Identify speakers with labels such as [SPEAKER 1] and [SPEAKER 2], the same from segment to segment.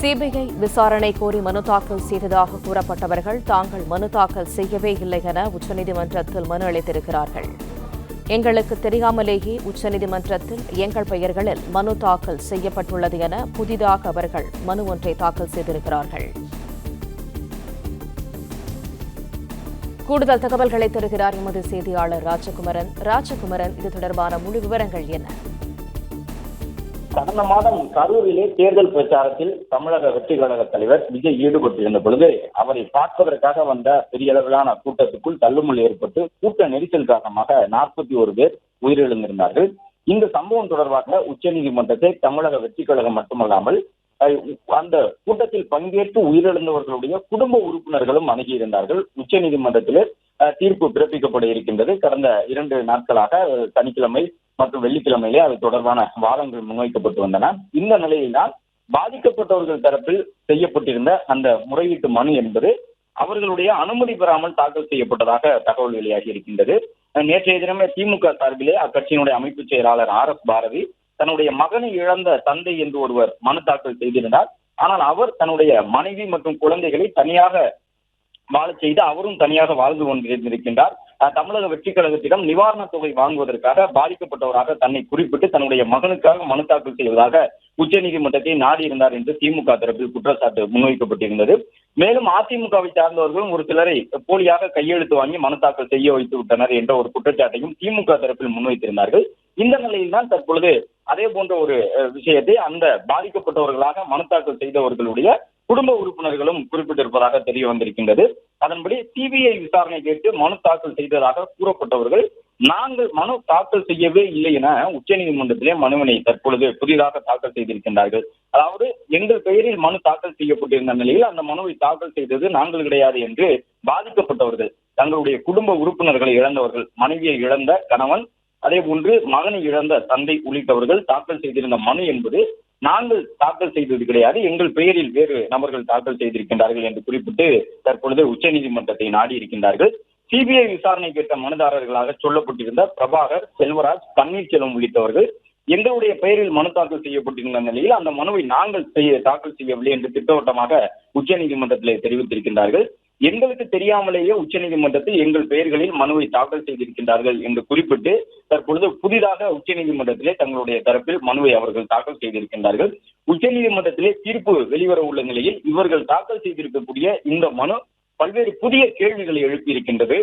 [SPEAKER 1] CBI விசாரணை கோரி மனு தாக்கல் செய்ததாக கூறப்பட்டவர்கள் தாங்கள் மனு தாக்கல் செய்யவே இல்லை என உச்சநீதிமன்றத்தில் மனு அளித்திருக்கிறார்கள். எங்களுக்கு தெரியாமலேயே உச்சநீதிமன்றத்தில் எங்கள் பெயர்களில் மனு தாக்கல் செய்யப்பட்டுள்ளது என புதிதாக அவர்கள் மனு ஒன்றை தாக்கல் செய்திருக்கிறார்கள். கூடுதல் தகவல்களை தருகிறார் எமது செய்தியாளர் ராஜகுமரன். ராஜகுமரன் இது தொடர்பான முழு விவரங்கள் என்ன?
[SPEAKER 2] கடந்த மாதம் கரூரிலே தேர்தல் பிரச்சாரத்தில் தமிழக வெற்றி கழக தலைவர் விஜய் ஈடுபட்டிருந்த பொழுது அவரை பார்ப்பதற்காக வந்த பெரிய அளவிலான கூட்டத்துக்குள் தள்ளுமுள் ஏற்பட்டு கூட்ட நெரிசல் காரணமாக நாற்பத்தி ஒரு பேர் உயிரிழந்திருந்தார்கள். இந்த சம்பவம் தொடர்பாக உச்சநீதிமன்றத்தை தமிழக வெற்றி கழகம் மட்டுமல்லாமல் அந்த கூட்டத்தில் பங்கேற்று உயிரிழந்தவர்களுடைய குடும்ப உறுப்பினர்களும் அணுகியிருந்தார்கள். உச்சநீதிமன்றத்திலே அஹ், தீர்ப்பு பிறப்பிக்கப்பட இருக்கின்றது. கடந்த இரண்டு நாட்களாக சனிக்கிழமை மற்றும் வெள்ளிக்கிழமையிலே அது தொடர்பான வாதங்கள் முன்வைக்கப்பட்டு வந்தன. இந்த நிலையில்தான் பாதிக்கப்பட்டவர்கள் தரப்பில் செய்யப்பட்டிருந்த அந்த முறையீட்டு மனு என்பது அவர்களுடைய அனுமதி பெறாமல் தாக்கல் செய்யப்பட்டதாக தகவல் வெளியாகி இருக்கின்றது. நேற்றைய தினமே திமுக சார்பிலே அக்கட்சியினுடைய அமைப்பு செயலாளர் ஆர் எஸ் பாரதி தன்னுடைய மகனை இழந்த தந்தை என்று ஒருவர் மனு தாக்கல் செய்திருந்தார். ஆனால் அவர் தன்னுடைய மனைவி மற்றும் குழந்தைகளை தனியாக வாழச் செய்து அவரும் தனியாக வாழ்ந்து கொண்டிருந்திருக்கின்றார். தமிழக வெற்றி கழகத்திடம் நிவாரணத் தொகை வாங்குவதற்காக பாதிக்கப்பட்டவராக தன்னை குறிப்பிட்டு தன்னுடைய மகனுக்காக மனு தாக்கல் செய்வதாக உச்சநீதிமன்றத்தை நாடியிருந்தார் என்று திமுக தரப்பில் குற்றச்சாட்டு முன்வைக்கப்பட்டிருந்தது. மேலும் அதிமுகவை சார்ந்தவர்களும் ஒரு சிலரை போலியாக கையெழுத்து வாங்கி மனு தாக்கல் செய்ய வைத்து விட்டனர் என்ற ஒரு குற்றச்சாட்டையும் திமுக தரப்பில் முன்வைத்திருந்தார்கள். இந்த நிலையில்தான் தற்பொழுது அதே போன்ற ஒரு விஷயத்தை அந்த பாதிக்கப்பட்டவர்களாக மனு தாக்கல் செய்தவர்களுடைய குடும்ப உறுப்பினர்களும் குறிப்பிட்டிருப்பதாக தெரிய வந்திருக்கின்றது. அதன்படி சிபிஐ விசாரணை கேட்டு மனு தாக்கல் செய்ததாக கூறப்பட்டவர்கள் நாங்கள் மனு தாக்கல் செய்யவே இல்லை என உச்சநீதிமன்றத்திலே மனுவினை தற்பொழுது புதிதாக தாக்கல் செய்திருக்கின்றார்கள். அதாவது எங்கள் பெயரில் மனு தாக்கல் செய்யப்பட்டிருந்த நிலையில் அந்த மனுவை தாக்கல் செய்தது நாங்கள் கிடையாது என்று பாதிக்கப்பட்டவர்கள் தங்களுடைய குடும்ப உறுப்பினர்களை இழந்தவர்கள் மனைவியை இழந்த கணவன் அதே போன்று மகனை இழந்த தந்தை உள்ளிட்டவர்கள் தாக்கல் செய்திருந்த மனு என்பது நாங்கள் தாக்கல் செய்தது கிடையாது. எங்கள் பெயரில் வேறு நபர்கள் தாக்கல் செய்திருக்கின்றார்கள் என்று குறிப்பிட்டு தற்பொழுது உச்சநீதிமன்றத்தை நாடி இருக்கின்றார்கள் சிபிஐ விசாரணை கேட்ட மனுதாரர்களாக சொல்லப்பட்டிருந்த பிரபாகர் செல்வராஜ் பன்னீர்செல்வம் உள்ளிட்டவர்கள் எங்களுடைய பெயரில் மனு தாக்கல் செய்யப்பட்டிருந்த நிலையில் அந்த மனுவை நாங்கள் செய்ய தாக்கல் செய்யவில்லை என்று திட்டவட்டமாக உச்சநீதிமன்றத்தில் தெரிவித்திருக்கின்றார்கள். எங்களுக்கு தெரியாமலேயே உச்சநீதிமன்றத்தில் எங்கள் பெயர்களில் மனுவை தாக்கல் செய்திருக்கின்றார்கள் என்று குறிப்பிட்டு தற்பொழுது புதிதாக உச்சநீதிமன்றத்திலே தங்களுடைய தரப்பில் மனுவை அவர்கள் தாக்கல் செய்திருக்கின்றார்கள். உச்சநீதிமன்றத்திலே தீர்ப்பு வெளிவர உள்ள நிலையில் இவர்கள் தாக்கல் செய்திருக்கக்கூடிய இந்த மனு பல்வேறு புதிய கேள்விகளை எழுப்பியிருக்கின்றது.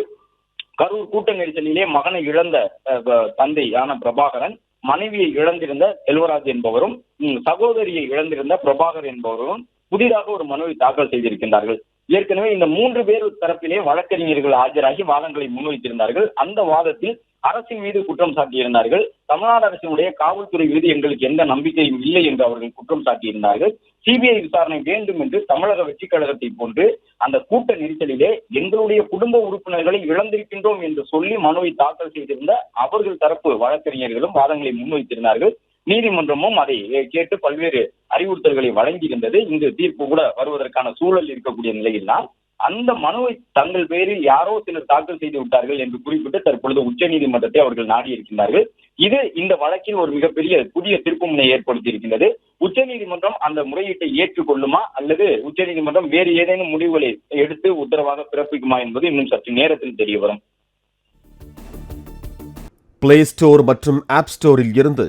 [SPEAKER 2] கரூர் கூட்ட நெரிசலிலே மகனை இழந்த அஹ், தந்தையான பிரபாகரன் மனைவியை இழந்திருந்த செல்வராஜ் என்பவரும் சகோதரியை இழந்திருந்த பிரபாகர் என்பவரும் புதிதாக ஒரு மனுவை தாக்கல் செய்திருக்கின்றார்கள். ஏற்கனவே இந்த மூன்று பேர் தரப்பிலே வழக்கறிஞர்கள் ஆஜராகி வாதங்களை முன்வைத்திருந்தார்கள். அந்த வாதத்தில் அரசின் மீது குற்றம் சாட்டியிருந்தார்கள். தமிழ்நாடு அரசினுடைய காவல்துறை மீது எங்களுக்கு எந்த நம்பிக்கையும் இல்லை என்று அவர்கள் குற்றம் சாட்டியிருந்தார்கள். சிபிஐ விசாரணை வேண்டும் என்று தமிழக வெற்றி கழகத்தை போன்று அந்த கூட்ட நெரிசலிலே எங்களுடைய குடும்ப உறுப்பினர்களை இழந்திருக்கின்றோம் என்று சொல்லி மனுவை தாக்கல் செய்திருந்த அவர்கள் தரப்பு வழக்கறிஞர்களும் வாதங்களை முன்வைத்திருந்தார்கள். நீதிமன்றமும் அதை கேட்டு பல்வேறு அறிவுறுத்தல்களை வழங்கியிருந்தது. இந்த தீர்ப்பு கூட வருவதற்கான சூழல் இருக்கக்கூடிய நிலையில்தான். அந்த மனுவை தங்கள் பேரில் யாரோ சிலர் தாக்கல் செய்து விட்டார்கள் என்று குறிப்பிட்டு தற்பொழுது உச்சநீதிமன்றத்தை அவர்கள் நாடியிருக்கின்றார்கள். இது இந்த வழக்கில் ஒரு மிகப்பெரிய புதிய திருப்புமுனை ஏற்படுத்தி இருக்கின்றது உச்சநீதிமன்றம் அந்த முறையீட்டை ஏற்றுக்கொள்ளுமா அல்லது உச்சநீதிமன்றம் வேறு ஏதேனும் முடிவுகளை எடுத்து உத்தரவாக பிறப்பிக்குமா என்பது இன்னும் சற்று நேரத்தில் தெரிய வரும்
[SPEAKER 3] பிளே ஸ்டோர் மற்றும் ஆப் ஸ்டோரில் இருந்து